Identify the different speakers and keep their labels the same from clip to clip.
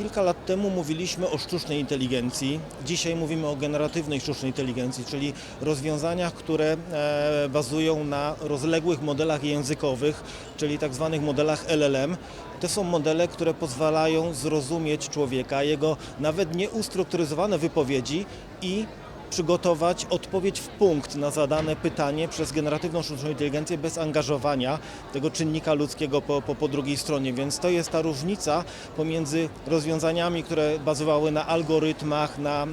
Speaker 1: Kilka lat temu mówiliśmy o sztucznej inteligencji, dzisiaj mówimy o generatywnej sztucznej inteligencji, czyli rozwiązaniach, które e, bazują na rozległych modelach językowych, czyli tak zwanych modelach LLM. To są modele, które pozwalają zrozumieć człowieka, jego nawet nieustrukturyzowane wypowiedzi i przygotować odpowiedź w punkt na zadane pytanie przez generatywną sztuczną inteligencję bez angażowania tego czynnika ludzkiego po, po, po drugiej stronie. Więc to jest ta różnica pomiędzy rozwiązaniami, które bazowały na algorytmach, na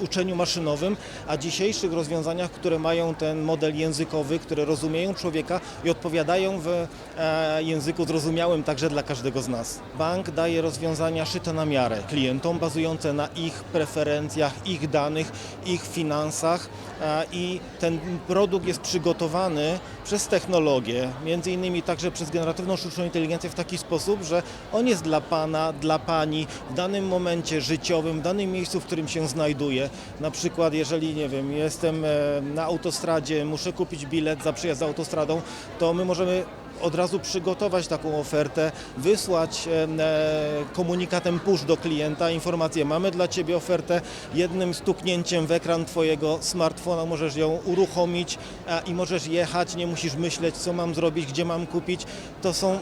Speaker 1: uczeniu maszynowym, a dzisiejszych rozwiązaniach, które mają ten model językowy, które rozumieją człowieka i odpowiadają w e, języku zrozumiałym także dla każdego z nas. Bank daje rozwiązania szyte na miarę klientom, bazujące na ich preferencjach, ich danych, ich finansach e, i ten produkt jest przygotowany przez technologię, między innymi także przez generatywną sztuczną inteligencję w taki sposób, że on jest dla Pana, dla Pani w danym momencie życiowym, w danym miejscu, w którym się znajduje. Na przykład jeżeli, nie wiem, jestem e, na autostradzie, muszę kupić bilet za przyjazd autostradą, to my możemy od razu przygotować taką ofertę, wysłać e, komunikatem push do klienta informację, mamy dla Ciebie ofertę, jednym stuknięciem w ekran Twojego smartfona możesz ją uruchomić i możesz jechać, nie musisz myśleć, co mam zrobić, gdzie mam kupić. To są e,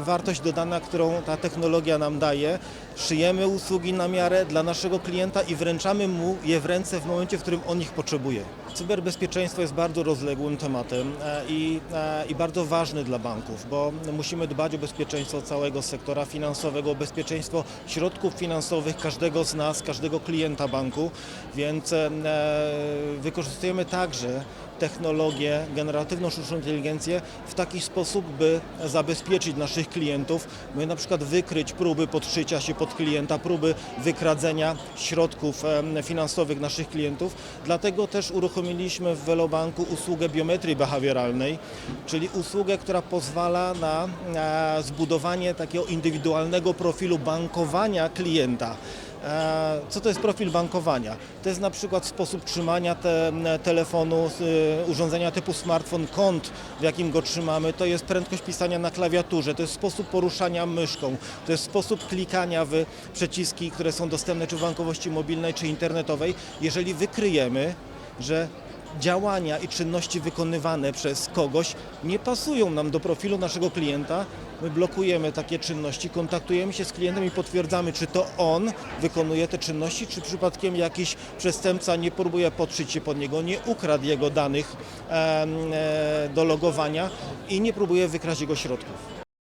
Speaker 1: wartość dodana, którą ta technologia nam daje. Szyjemy usługi na miarę dla naszego klienta i wręczamy mu je w ręce w momencie, w którym on ich potrzebuje. Cyberbezpieczeństwo jest bardzo rozległym tematem e, i, i bardzo ważny dla banków, bo musimy dbać o bezpieczeństwo całego sektora finansowego, o bezpieczeństwo środków finansowych każdego z nas, każdego klienta banku, więc e, wykorzystujemy także technologię, generatywną sztuczną inteligencję w taki sposób, by zabezpieczyć naszych klientów, by na przykład wykryć próby podszycia się pod klienta, próby wykradzenia środków finansowych naszych klientów. Dlatego też uruchomiliśmy w Velobanku usługę biometrii behawioralnej, czyli usługę, która pozwala na e, zbudowanie takiego indywidualnego profilu bankowania klienta. E, Co to jest profil bankowania? To jest na przykład sposób trzymania te, telefonu, y, urządzenia typu smartfon, kąt, w jakim go trzymamy, to jest prędkość pisania na klawiaturze, to jest sposób poruszania myszką, to jest sposób klikania w przyciski, które są dostępne czy w bankowości mobilnej, czy internetowej. Jeżeli wykryjemy, że działania i czynności wykonywane przez kogoś nie pasują nam do profilu naszego klienta, my blokujemy takie czynności, kontaktujemy się z klientem i potwierdzamy, czy to on wykonuje te czynności, czy przypadkiem jakiś przestępca nie próbuje podszyć się pod niego, nie ukradł jego danych e, do logowania i nie próbuje wykraść jego środków.